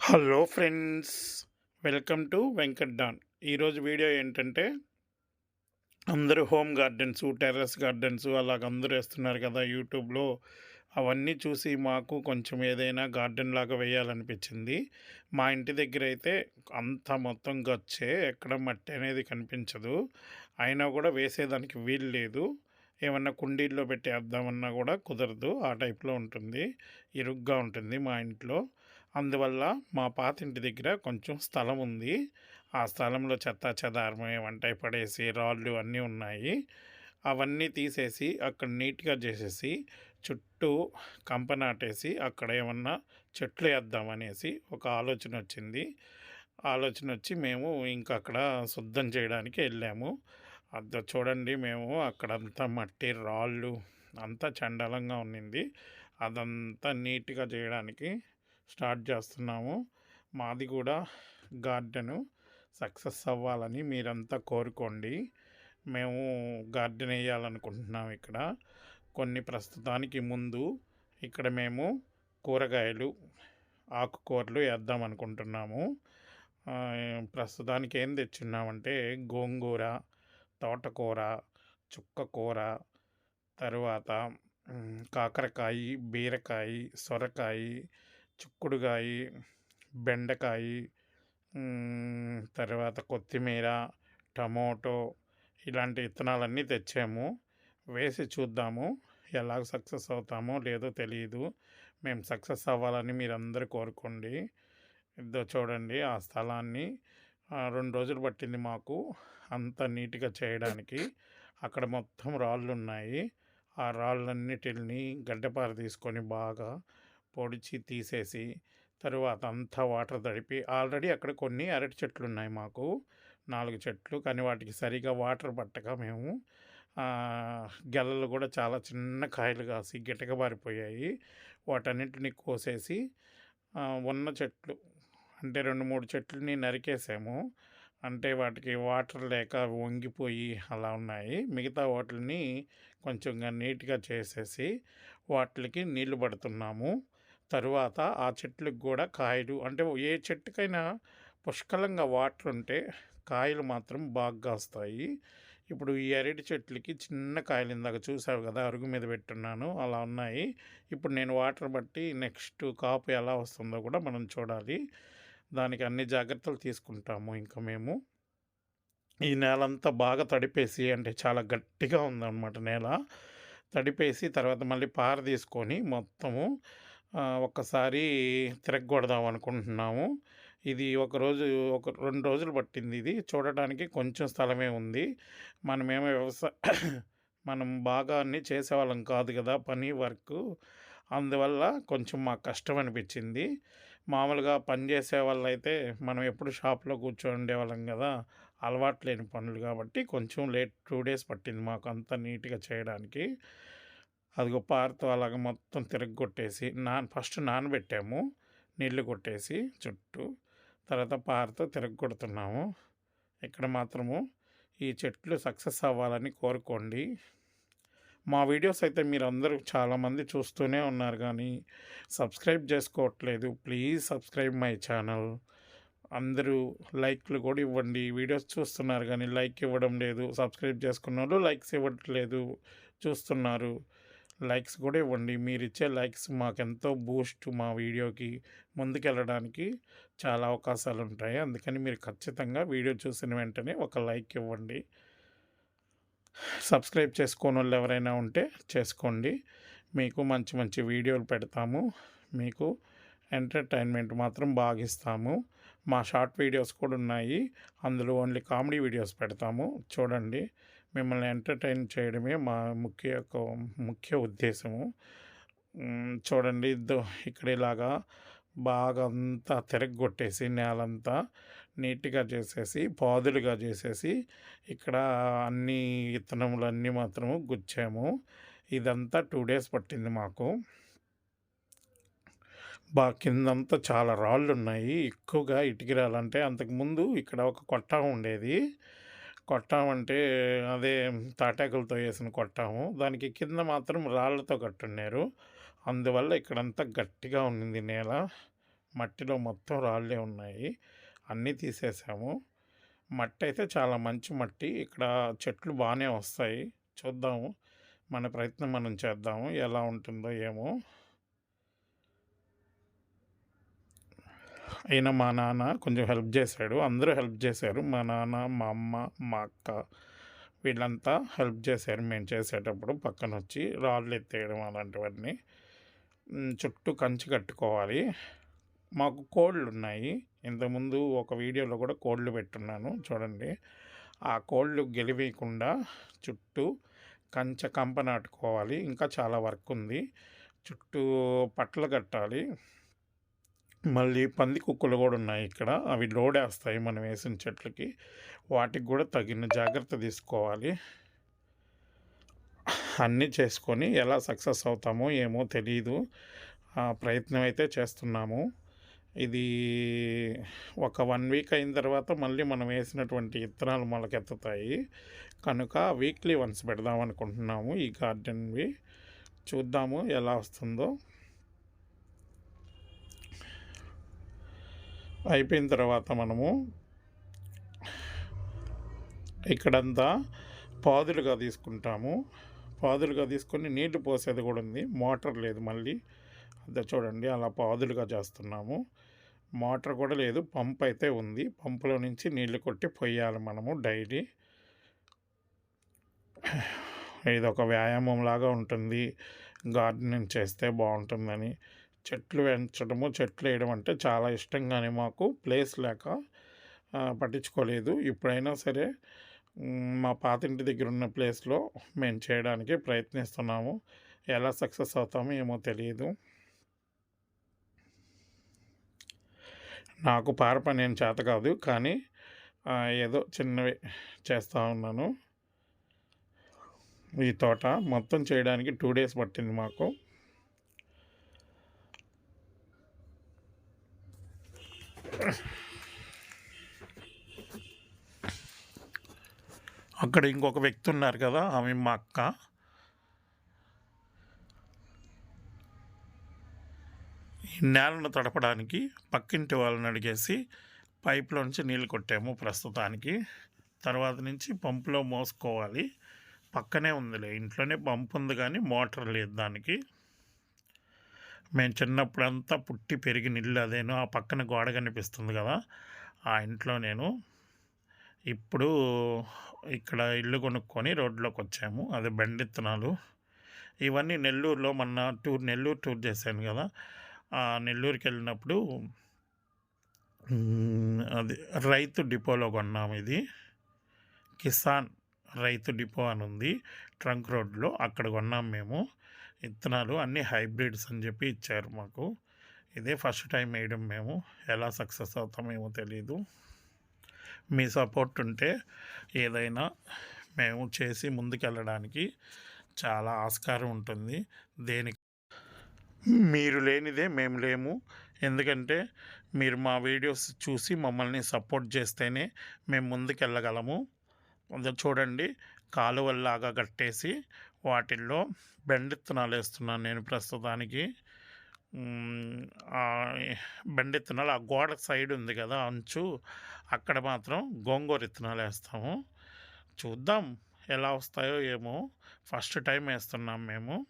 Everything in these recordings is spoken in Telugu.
Hello friends welcome to Venkat Don. ఈరోజు వీడియో ఏంటంటే అందరూ హోమ్ గార్డెన్స్ టెర్రస్ గార్డెన్స్ అలాగ అందరూ వేస్తున్నారు కదా యూట్యూబ్లో. అవన్నీ చూసి మాకు కొంచెం ఏదైనా గార్డెన్ లాగా వేయాలనిపించింది. మా ఇంటి దగ్గర అయితే అంత మొత్తం గచ్చే ఎక్కడ మట్టి అనేది కనిపించదు. అయినా కూడా వేసేదానికి వీలు లేదు. ఏమన్నా కుండీల్లో పెట్టేద్దామన్నా కూడా కుదరదు. ఆ టైప్లో ఉంటుంది. ఇరుగ్గా ఉంటుంది మా ఇంట్లో. అందువల్ల మా పాత ఇంటి దగ్గర కొంచెం స్థలం ఉంది. ఆ స్థలంలో చెత్త చెదారం వంటాయి పడేసి రాళ్ళు అన్నీ ఉన్నాయి. అవన్నీ తీసేసి అక్కడ నీట్గా చేసేసి చుట్టూ కంప నాటేసి అక్కడ ఏమన్నా చెట్లు వేద్దామనేసి ఒక ఆలోచన వచ్చింది. ఆలోచన వచ్చి మేము ఇంకా అక్కడ శుద్ధం చేయడానికి వెళ్ళాము. అద్ద చూడండి మేము అక్కడంతా మట్టి రాళ్ళు అంతా చండాలంగా ఉన్నింది. అదంతా నీట్గా చేయడానికి స్టార్ట్ చేస్తున్నాము. మాది కూడా గార్డెను. సక్సెస్ అవ్వాలని మీరంతా కోరుకోండి. మేము గార్డెన్ వేయాలనుకుంటున్నాం ఇక్కడ. కొన్ని ప్రస్తుతానికి ముందు ఇక్కడ మేము కూరగాయలు ఆకుకూరలు వేద్దాం అనుకుంటున్నాము. ప్రస్తుతానికి ఏం తెచ్చున్నామంటే గోంగూర తోటకూర చుక్కకూర తరువాత కాకరకాయ బీరకాయ సొరకాయ చిక్కుడుకాయ బెండకాయ తర్వాత కొత్తిమీర టమోటో ఇలాంటి విత్తనాలన్నీ తెచ్చాము. వేసి చూద్దాము ఎలా సక్సెస్ అవుతామో లేదో తెలియదు మేము సక్సెస్ అవ్వాలని మీరందరూ కోరుకోండి. ఇద్దో చూడండి ఆ స్థలాన్ని. రెండు రోజులు పట్టింది మాకు అంత నీట్గా చేయడానికి. అక్కడ మొత్తం రాళ్ళు ఉన్నాయి ఆ రాళ్ళన్నిటిని గడ్డపార తీసుకొని బాగా పొడిచి తీసేసి తరువాత అంతా వాటర్ తడిపి ఆల్రెడీ అక్కడ కొన్ని అరటి చెట్లు ఉన్నాయి మాకు. నాలుగు చెట్లు కానీ వాటికి సరిగా వాటర్ పట్టక మేము గెలలు కూడా చాలా చిన్న కాయలు కాసి గిటకబారిపోయాయి వాటన్నిటిని కోసేసి ఉన్న చెట్లు అంటే రెండు మూడు చెట్లని నరికేసాము. అంటే వాటికి వాటర్ లేక వంగిపోయి అలా ఉన్నాయి. మిగతా వాటిని కొంచెంగా నీట్గా చేసేసి వాటికి నీళ్ళు పడుతున్నాము. తరువాత ఆ చెట్లకు కూడా కాయలు అంటే ఏ చెట్టుకైనా పుష్కలంగా వాటర్ ఉంటే కాయలు మాత్రం బాగా వస్తాయి ఇప్పుడు ఈ అరటి చెట్లకి చిన్న కాయలు ఇందాక చూసావు కదా అరుగు మీద పెట్టున్నాను అలా ఉన్నాయి. ఇప్పుడు నేను వాటర్ బట్టి నెక్స్ట్ కాపు ఎలా వస్తుందో కూడా మనం చూడాలి. దానికి అన్ని జాగ్రత్తలు తీసుకుంటాము ఇంకా మేము. ఈ నేల అంతా బాగా తడిపేసి అంటే చాలా గట్టిగా ఉందన్నమాట నేల. తడిపేసి తర్వాత మళ్ళీ పార తీసుకొని మొత్తము ఒక్కసారి తిరగొడదాం అనుకుంటున్నాము. ఇది ఒక రోజు ఒక రెండు రోజులు పట్టింది ఇది. చూడటానికి కొంచెం స్థలమే ఉంది. మనమేమో వ్యవసాయ మనం బాగా అన్నీ చేసేవాళ్ళం కాదు కదా పని వర్క్. అందువల్ల కొంచెం మాకు కష్టం అనిపించింది. మామూలుగా పని చేసే వాళ్ళైతే మనం ఎప్పుడు షాప్లో కూర్చొని ఉండేవాళ్ళం కదా అలవాటు లేని పనులు కాబట్టి కొంచెం లేట్ టూ డేస్ పట్టింది మాకు అంత నీట్గా చేయడానికి. అదిగో పారతో అలాగ మొత్తం తిరగొట్టేసి నాన్ ఫస్ట్ నానబెట్టాము నీళ్ళు కొట్టేసి చుట్టూ తర్వాత పారతో తిరగొడుతున్నాము ఇక్కడ మాత్రము ఈ చెట్లు సక్సెస్ అవ్వాలని కోరుకోండి. మా వీడియోస్ అయితే మీరు అందరూ చాలామంది చూస్తూనే ఉన్నారు కానీ సబ్స్క్రైబ్ చేసుకోవట్లేదు. Please subscribe my channel. అందరూ లైక్లు కూడా ఇవ్వండి. వీడియోస్ చూస్తున్నారు కానీ లైక్ ఇవ్వడం లేదు. సబ్స్క్రైబ్ చేసుకున్న వాళ్ళు లైక్స్ ఇవ్వట్లేదు. చూస్తున్నారు. లైక్స్ కూడా ఇవ్వండి. మీరు ఇచ్చే లైక్స్ మాకెంతో బూస్ట్ మా వీడియోకి ముందుకెళ్ళడానికి చాలా అవకాశాలు ఉంటాయి అందుకని మీరు ఖచ్చితంగా వీడియో చూసిన వెంటనే ఒక లైక్ ఇవ్వండి. సబ్స్క్రైబ్ చేసుకోని వాళ్ళు ఎవరైనా ఉంటే చేసుకోండి. మీకు మంచి మంచి వీడియోలు పెడతాము. మీకు ఎంటర్టైన్మెంట్ మాత్రం బాగా ఇస్తాము మా షార్ట్ వీడియోస్ కూడా ఉన్నాయి. అందులో ఓన్లీ కామెడీ వీడియోస్ పెడతాము. చూడండి. మిమ్మల్ని ఎంటర్టైన్ చేయడమే మా ముఖ్య యొక్క ముఖ్య ఉద్దేశము. చూడండి ఇక్కడ ఇలాగా బాగా అంతా తిరగొట్టేసి నేలంతా నీట్గా చేసేసి పాదులుగా చేసేసి ఇక్కడ అన్ని విత్తనములు అన్నీ మాత్రము గుచ్చాము. ఇదంతా టూ డేస్ పట్టింది మాకు. బా కిందంతా చాలా రాళ్ళు ఉన్నాయి ఎక్కువగా ఇటుకి రాళ్ళంటే అంతకుముందు ఇక్కడ ఒక కొట్ట ఉండేది. కొట్టామంటే అదే తాటాకులతో వేసిన కొట్టాము. దానికి కింద మాత్రం రాళ్ళతో కట్టున్నారు. అందువల్ల ఇక్కడంతా గట్టిగా ఉండింది నేల. మట్టిలో మొత్తం రాళ్ళే ఉన్నాయి. అన్నీ తీసేసాము. మట్టి అయితే చాలా మంచి మట్టి. ఇక్కడ చెట్లు బాగానే వస్తాయి. చూద్దాము. మన ప్రయత్నం మనం చేద్దాము. ఎలా ఉంటుందో ఏమో. అయినా మా నాన్న కొంచెం హెల్ప్ చేశాడు. అందరూ హెల్ప్ చేశారు. మా నాన్న మా అమ్మ మా అక్క వీళ్ళంతా హెల్ప్ చేశారు. మేము చేసేటప్పుడు పక్కన వచ్చి రాళ్ళు ఎత్తేయడం అలాంటివన్నీ. చుట్టూ కంచి కట్టుకోవాలి. మాకు కోళ్ళు ఉన్నాయి. ఇంతకుముందు ఒక వీడియోలో కూడా కోళ్ళు పెట్టున్నాను. చూడండి. ఆ కోళ్ళు గెలివేయకుండా చుట్టూ కంచె కంప నాటుకోవాలి. ఇంకా చాలా వర్క్ ఉంది. చుట్టూ పట్టలు కట్టాలి. మళ్ళీ పంది కుక్కలు కూడా ఉన్నాయి ఇక్కడ. అవి లోడేస్తాయి మనం వేసిన చెట్లకి. వాటికి కూడా తగిన జాగ్రత్త తీసుకోవాలి. అన్నీ చేసుకొని ఎలా సక్సెస్ అవుతామో ఏమో తెలియదు ఆ ప్రయత్నం అయితే చేస్తున్నాము. ఇది ఒక వన్ వీక్ అయిన తర్వాత మళ్ళీ మనం వేసినటువంటి విత్తనాలు మొలకెత్తుతాయి. కనుక వీక్లీ వన్స్ పెడదాం అనుకుంటున్నాము ఈ గార్డెన్వి. చూద్దాము ఎలా వస్తుందో. అయిపోయిన తర్వాత మనము ఇక్కడంతా పాదులుగా తీసుకుంటాము. పాదులుగా తీసుకొని నీళ్ళు పోసేది కూడా ఉంది. మోటార్ లేదు మళ్ళీ. అదే చూడండి అలా పాదులుగా చేస్తున్నాము. మోటార్ కూడా లేదు పంప్ అయితే ఉంది. పంపులో నుంచి నీళ్ళు కొట్టి పొయ్యాలి మనము డైలీ. ఇది ఒక వ్యాయామం లాగా ఉంటుంది. గార్డెనింగ్ చేస్తే బాగుంటుందని. చెట్లు పెంచడము చెట్లు వేయడం అంటే చాలా ఇష్టంగానే మాకు ప్లేస్ లేక పట్టించుకోలేదు. ఇప్పుడైనా సరే మా పాతింటి దగ్గర ఉన్న ప్లేస్లో మేము చేయడానికి ప్రయత్నిస్తున్నాము. ఎలా సక్సెస్ అవుతామో ఏమో తెలియదు. నాకు పార పని ఏం చేత కాదు కానీ ఏదో చిన్నవి చేస్తూ ఉన్నాను. ఈ తోట మొత్తం చేయడానికి టూ డేస్ పట్టింది మాకు. అక్కడ ఇంకొక వ్యక్తి ఉన్నారు కదా ఆమె మా అక్క. ఈ నేలను తడపడానికి పక్కింటి వాళ్ళని అడిగేసి పైప్లోంచి నీళ్ళు కొట్టాము ప్రస్తుతానికి. తర్వాత నుంచి పంపులో మోసుకోవాలి. పక్కనే ఉందిలే ఇంట్లోనే పంపు ఉంది కానీ మోటార్ లేదు దానికి. మేము చిన్నప్పుడంతా పుట్టి పెరిగిన ఇల్లు అదేను ఆ పక్కన గోడ కనిపిస్తుంది కదా ఆ ఇంట్లో నేను ఇప్పుడు ఇక్కడ ఇల్లు కొనుక్కొని రోడ్లోకి వచ్చాము అది బెండిత్తనాలు. ఇవన్నీ నెల్లూరులో మొన్న టూర్ నెల్లూరు టూర్ చేశాను కదా. ఆ నెల్లూరుకి వెళ్ళినప్పుడు అది రైతు డిపోలో కొన్నాము ఇది. కిసాన్ రైతు డిపో అని ఉంది ట్రంక్ రోడ్లో అక్కడ కొన్నాం మేము. విత్తనాలు అన్నీ హైబ్రిడ్స్ అని చెప్పి ఇచ్చారు మాకు. ఇదే ఫస్ట్ టైం వేయడం మేము. ఎలా సక్సెస్ అవుతామేమో తెలియదు మీ సపోర్ట్ ఉంటే ఏదైనా మేము చేసి ముందుకెళ్ళడానికి చాలా ఆస్కారం ఉంటుంది. దేనికి మీరు లేనిదే మేము లేము. ఎందుకంటే మీరు మా వీడియోస్ చూసి మమ్మల్ని సపోర్ట్ చేస్తేనే మేము ముందుకెళ్ళగలము. చూడండి కాలువల్లాగా కట్టేసి వాటిల్లో బెండిత్తనాలు వేస్తున్నాను నేను ప్రస్తుతానికి. బెండిత్తనాలు ఆ గోడ సైడ్ ఉంది కదా అంచు అక్కడ మాత్రం గోంగూర విత్తనాలు వేస్తాము. చూద్దాం ఎలా వస్తాయో ఏమో. ఫస్ట్ టైం వేస్తున్నాం మేము.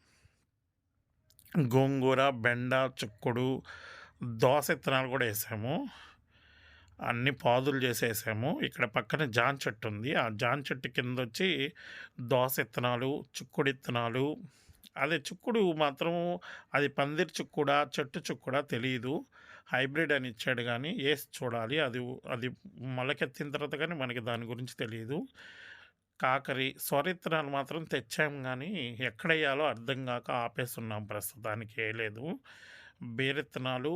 గోంగూర బెండ చుక్కుడు దోస ఇత్తనాలు కూడా వేసాము. అన్ని పాదులు చేసేసాము. ఇక్కడ పక్కన జాన్ చెట్టు ఉంది. ఆ జాన్ చెట్టు కింద వచ్చి దోస విత్తనాలు చుక్కుడు ఇత్తనాలు. అదే చుక్కుడు మాత్రం అది పందిరి చుక్కుడా చెట్టు చుక్కుడా తెలియదు హైబ్రిడ్ అని ఇచ్చాడు కానీ వేసి చూడాలి. అది అది మొలకెత్తిన తర్వాత కానీ మనకి దాని గురించి తెలియదు కాకరి స్వరిత్తనాలు మాత్రం తెచ్చాం కానీ ఎక్కడ వేయాలో అర్థం కాక ఆపేస్తున్నాం ప్రస్తుతానికి. వేయలేదు బీరెత్తనాలు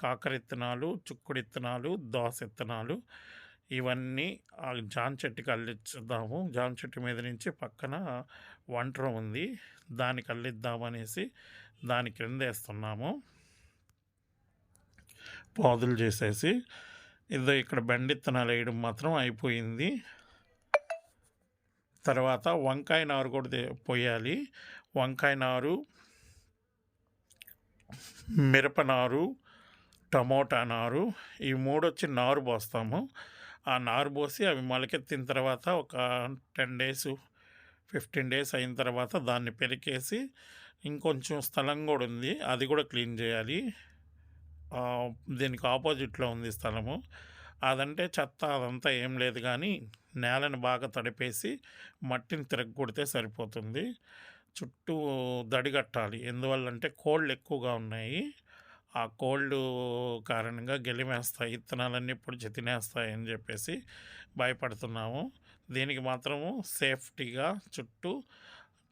కాకరిత్తనాలు చుక్కుడిత్తనాలు దోస ఇత్తనాలు ఇవన్నీ ఆ జాన్ చెట్టుకి అల్లిద్దాము జాన్ చెట్టు మీద నుంచి పక్కన వంటరం ఉంది. దానికి అల్లిద్దామనేసి దాని క్రింద వేస్తున్నాము పాదులు చేసేసి ఇదో ఇక్కడ బెండిత్తనాలు వేయడం మాత్రం అయిపోయింది. తర్వాత వంకాయ నారు కూడా పోయాలి. వంకాయ నారు మిరప నారు టమోటా నారు ఈ మూడు వచ్చి నారు పోస్తాము. ఆ నారు పోసి అవి మొలకెత్తిన తర్వాత ఒక టెన్ డేస్ ఫిఫ్టీన్ డేస్ అయిన తర్వాత దాన్ని పెరికేసి ఇంకొంచెం స్థలం కూడా ఉంది అది కూడా క్లీన్ చేయాలి. దీనికి ఆపోజిట్లో ఉంది స్థలము. అదంటే చెత్త అదంతా ఏం లేదు కానీ నేలను బాగా తడిపేసి మట్టిని తిరగకొడితే సరిపోతుంది. చుట్టూ దడిగట్టాలి ఎందువల్లంటే కోళ్ళు ఎక్కువగా ఉన్నాయి. ఆ కోళ్ళు కారణంగా గెలిమేస్తాయి ఇత్తనాలన్నీ ఇప్పుడు తినేస్తాయి అని చెప్పేసి భయపడుతున్నాము. దీనికి మాత్రము సేఫ్టీగా చుట్టూ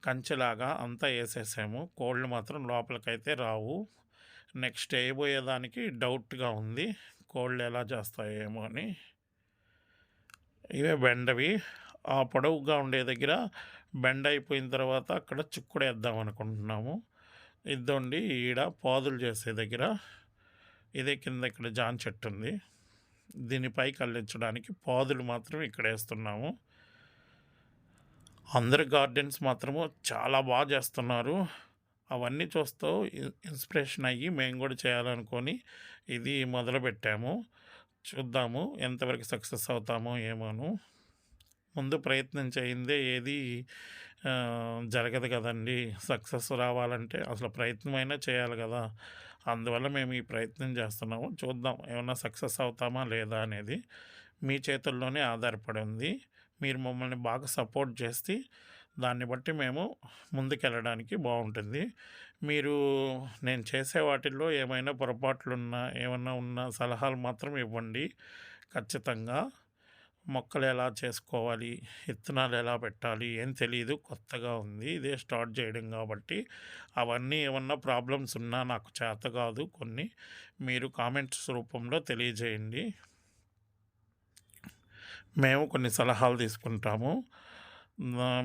కంచెలాగా అంతా వేసేసాము. కోళ్ళు మాత్రం లోపలికైతే రావు. నెక్స్ట్ వేయబోయేదానికి డౌట్గా ఉంది. కోళ్ళు ఎలా చేస్తాయేమో అని. ఇవే బెండవి. ఆ పొడవుగా ఉండే దగ్గర బెండ అయిపోయిన తర్వాత అక్కడ చిక్కుడు వేద్దాం అనుకుంటున్నాము ఇద్దండి ఈడ పాదులు చేసే దగ్గర. ఇదే కింద ఇక్కడ జాన్ చెట్టు ఉంది. దీనిపై కల్లించడానికి పాదులు మాత్రం ఇక్కడ వేస్తున్నాము. అందరి గార్డెన్స్ మాత్రము చాలా బాగా చేస్తున్నారు. అవన్నీ చూస్తూ ఇన్స్పిరేషన్ అయ్యి మేము కూడా చేయాలనుకొని ఇది మొదలుపెట్టాము. చూద్దాము ఎంతవరకు సక్సెస్ అవుతామో ఏమోను. ముందు ప్రయత్నం చేయిందే ఏది జరగదు కదండి. సక్సెస్ రావాలంటే అసలు ప్రయత్నమైనా చేయాలి కదా. అందువల్ల మేము ఈ ప్రయత్నం చేస్తున్నాము. చూద్దాం ఏమన్నా సక్సెస్ అవుతామా లేదా అనేది మీ చేతుల్లోనే ఆధారపడి ఉంది. మీరు మమ్మల్ని బాగా సపోర్ట్ చేస్తే దాన్ని బట్టి మేము ముందుకెళ్ళడానికి బాగుంటుంది. మీరు నేను చేసే వాటిల్లో ఏమైనా పొరపాట్లున్నా ఏమైనా ఉన్న సలహాలు మాత్రం ఇవ్వండి. ఖచ్చితంగా. మొక్కలు ఎలా చేసుకోవాలి విత్తనాలు ఎలా పెట్టాలి ఏం తెలియదు కొత్తగా ఉంది ఇదే స్టార్ట్ చేయడం కాబట్టి. అవన్నీ ఏమన్నా ప్రాబ్లమ్స్ ఉన్నా నాకు చేత కాదు కొన్ని మీరు కామెంట్స్ రూపంలో తెలియజేయండి. మేము కొన్ని సలహాలు తీసుకుంటాము.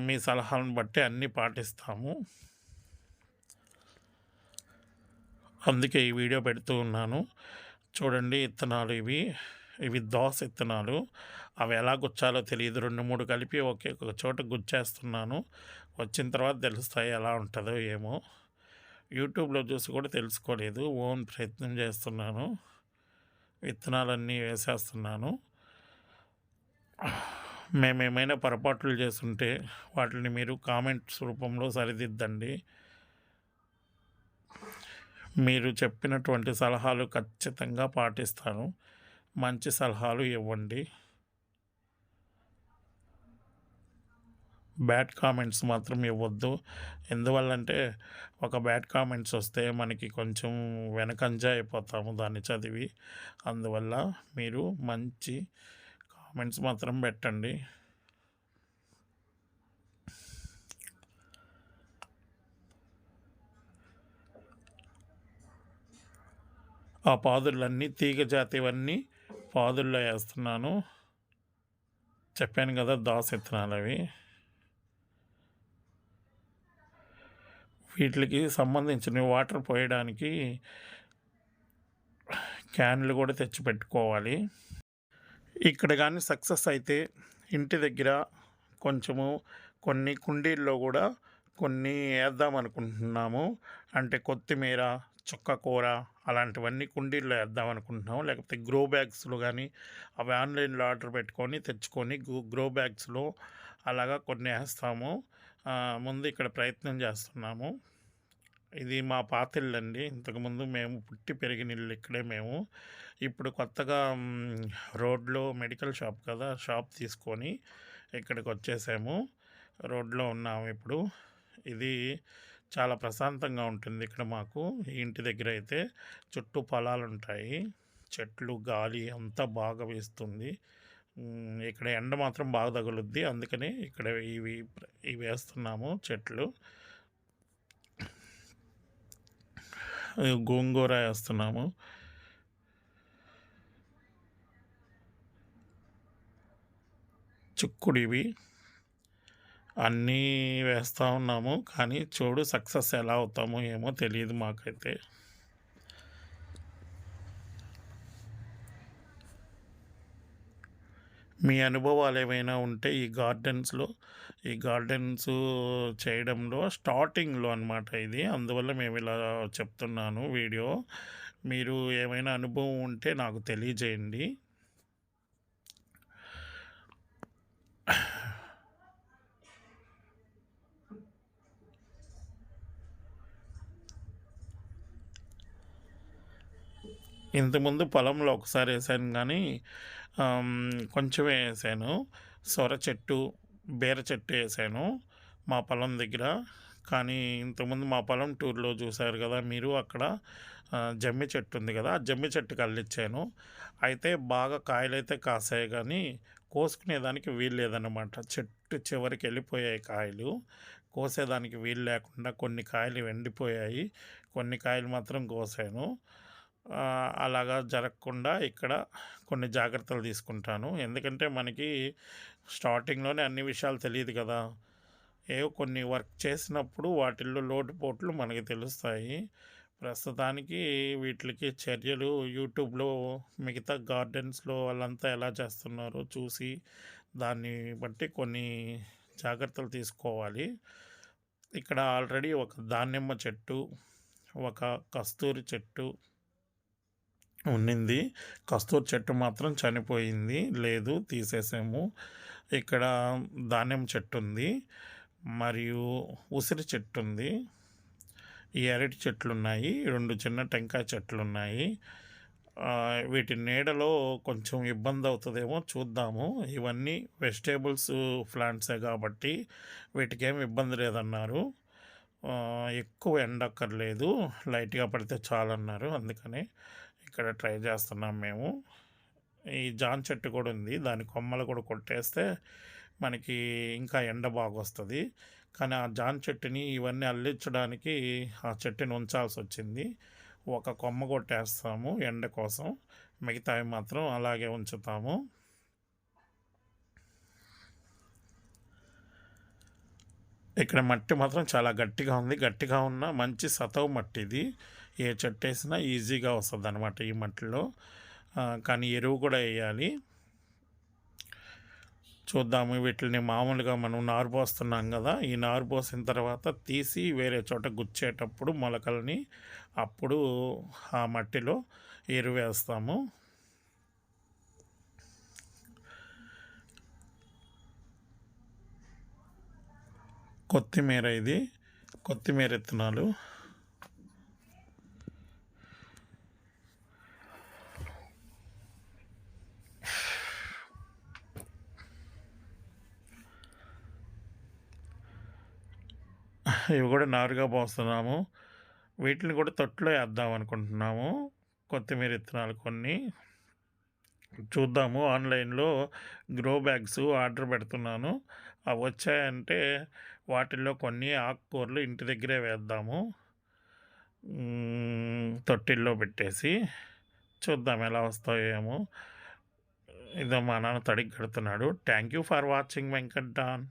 మీ సలహాలను బట్టి అన్నీ పాటిస్తాము. అందుకే ఈ వీడియో పెడుతూ ఉన్నాను. చూడండి విత్తనాలు ఇవి. ఇవి దోస విత్తనాలు అవి ఎలా గుచ్చాలో తెలియదు రెండు మూడు కలిపి ఒకే ఒక చోట గుచ్చేస్తున్నాను. వచ్చిన తర్వాత తెలుస్తాయి ఎలా ఉంటుందో ఏమో. యూట్యూబ్లో చూసి కూడా తెలుసుకోలేదు. ఓన్ ప్రయత్నం చేస్తున్నాను. విత్తనాలన్నీ వేసేస్తున్నాను. మేమేమైనా పొరపాట్లు చేస్తుంటే వాటిని మీరు కామెంట్స్ రూపంలో సరిదిద్దండి. మీరు చెప్పినటువంటి సలహాలు ఖచ్చితంగా పాటిస్తాను. మంచి సలహాలు ఇవ్వండి. బ్యాడ్ కామెంట్స్ మాత్రం ఇవ్వద్దు. ఎందువల్లంటే ఒక బ్యాడ్ కామెంట్స్ వస్తే మనకి కొంచెం వెనకంజ అయిపోతాము దాన్ని చదివి. అందువల్ల మీరు మంచి కామెంట్స్ మాత్రం పెట్టండి. ఆ పాదులన్నీ తీగ జాతివన్నీ పాదుల్లో వేస్తున్నాను చెప్పాను కదా దాస్ విత్తనాలు అవి. వీటికి సంబంధించిన వాటర్ పోయడానికి క్యాన్లు కూడా తెచ్చి పెట్టుకోవాలి. ఇక్కడ కానీ సక్సెస్ అయితే ఇంటి దగ్గర కొంచెము కొన్ని కుండీల్లో కూడా కొన్ని వేద్దాం అనుకుంటున్నాము. అంటే కొత్తిమీర చుక్కకూర అలాంటివన్నీ కుండీల్లో వేద్దాం అనుకుంటున్నాం లేకపోతే గ్రో బ్యాగ్స్లో కానీ అవి ఆన్లైన్లో ఆర్డర్ పెట్టుకొని తెచ్చుకొని గ్రో- గ్రో బ్యాగ్స్లో అలాగా కొన్ని వేస్తాము. ముందు ఇక్కడ ప్రయత్నం చేస్తున్నాము. ఇది మా పాత ఇల్లు అండి. ఇంతకుముందు మేము పుట్టి పెరిగిన ఇల్లు ఇక్కడే మేము. ఇప్పుడు కొత్తగా రోడ్లో మెడికల్ షాప్ కదా షాప్ తీసుకొని ఇక్కడికి వచ్చేసాము. రోడ్లో ఉన్నాము ఇప్పుడు. ఇది చాలా ప్రశాంతంగా ఉంటుంది ఇక్కడ మాకు. ఇంటి దగ్గర అయితే చుట్టూ పొలాలు ఉంటాయి చెట్లు గాలి అంతా బాగా వేస్తుంది. ఇక్కడ ఎండ మాత్రం బాగా తగులుద్ది. అందుకని ఇక్కడ ఇవి ఇవి వేస్తున్నాము చెట్లు. గోంగూర వేస్తున్నాము. చిక్కుడివి అన్నీ వేస్తూ ఉన్నాము కానీ చూడు సక్సెస్ ఎలా అవుతామో ఏమో తెలియదు మాకైతే. మీ అనుభవాలు ఏమైనా ఉంటే ఈ గార్డెన్స్లో ఈ గార్డెన్స్ చేయడంలో స్టార్టింగ్లో అనమాట ఇది. అందువల్ల మేము ఇలా చెప్తున్నాను వీడియో. మీరు ఏమైనా అనుభవం ఉంటే నాకు తెలియజేయండి. ఇంతకుముందు పొలంలో ఒకసారి వేసాను కానీ కొంచెమే వేసాను. సొర చెట్టు బీర చెట్టు వేసాను మా పొలం దగ్గర. కానీ ఇంతకుముందు మా పొలం టూర్లో చూశారు కదా మీరు అక్కడ జమ్మి చెట్టు ఉంది కదా ఆ జమ్మి చెట్టుకి అల్లిచ్చాను అయితే బాగా కాయలైతే కాసాయి కానీ కోసుకునేదానికి వీలు లేదన్నమాట. చెట్టు చివరికి వెళ్ళిపోయాయి కాయలు. కోసేదానికి వీలు లేకుండా కొన్ని కాయలు ఎండిపోయాయి. కొన్ని కాయలు మాత్రం కోసాను. అలాగా జరగకుండా ఇక్కడ కొన్ని జాగ్రత్తలు తీసుకుంటాను. ఎందుకంటే మనకి స్టార్టింగ్లోనే అన్ని విషయాలు తెలియదు కదా. ఏవో కొన్ని వర్క్ చేసినప్పుడు వాటిల్లో లోటుపోట్లు మనకి తెలుస్తాయి. ప్రస్తుతానికి వీటికి చర్యలు యూట్యూబ్లో మిగతా గార్డెన్స్లో వాళ్ళంతా ఎలా చేస్తున్నారో చూసి దాన్ని బట్టి కొన్ని జాగ్రత్తలు తీసుకోవాలి. ఇక్కడ ఆల్రెడీ ఒక దానిమ్మ చెట్టు ఒక కస్తూరి చెట్టు ఉన్నింది. కస్తూరి చెట్టు మాత్రం చనిపోయింది. లేదు తీసేసాము. ఇక్కడ ధాన్యం చెట్టు ఉంది మరియు ఉసిరి చెట్టు ఉంది ఈ అరటి చెట్లు ఉన్నాయి రెండు చిన్న టెంకాయ చెట్లు ఉన్నాయి వీటి నీడలో కొంచెం ఇబ్బంది అవుతుందేమో చూద్దాము. ఇవన్నీ వెజిటేబుల్స్ ప్లాంట్సే కాబట్టి వీటికి ఏమి ఇబ్బంది లేదన్నారు. ఎక్కువ ఎండక్కర్లేదు. లైట్గా పడితే చాలన్నారు. అందుకని ఇక్కడ ట్రై చేస్తున్నాం మేము. ఈ జాన్ చెట్టు కూడా ఉంది. దాని కొమ్మలు కూడా కొట్టేస్తే మనకి ఇంకా ఎండ బాగొస్తుంది కానీ ఆ జాన్ చెట్టుని ఇవన్నీ అల్లించడానికి ఆ చెట్టుని ఉంచాల్సి వచ్చింది. ఒక కొమ్మ కొట్టేస్తాము ఎండ కోసం. మిగతావి మాత్రం అలాగే ఉంచుతాము. ఇక్కడ మట్టి మాత్రం చాలా గట్టిగా ఉంది. గట్టిగా ఉన్న మంచి సతవు మట్టి ఇది. ఏ చెట్టు వేసినా ఈజీగా వస్తుంది అనమాట ఈ మట్టిలో. కానీ ఎరువు కూడా వేయాలి. చూద్దాము వీటిని మామూలుగా మనం నారు పోస్తున్నాం కదా ఈ నారు పోసిన తర్వాత తీసి వేరే చోట గుచ్చేటప్పుడు మొలకల్ని అప్పుడు ఆ మట్టిలో ఎరువు వేస్తాము. కొత్తిమీర ఇది కొత్తిమీర విత్తనాలు ఇవి కూడా నారుగా పోస్తున్నాము. వీటిని కూడా తొట్టులో వేద్దాం అనుకుంటున్నాము. కొత్తిమీర విత్తనాలు కొన్ని చూద్దాము. ఆన్లైన్లో గ్రో బ్యాగ్స్ ఆర్డర్ పెడుతున్నాను. అవి వచ్చాయంటే వాటిల్లో కొన్ని ఆకుకూరలు ఇంటి దగ్గరే వేద్దాము. తొట్టిల్లో పెట్టేసి చూద్దాం ఎలా వస్తాయో ఏమో. ఇదో మా నాన్న తడికి కడుతున్నాడు. Thank you for watching Venkat Don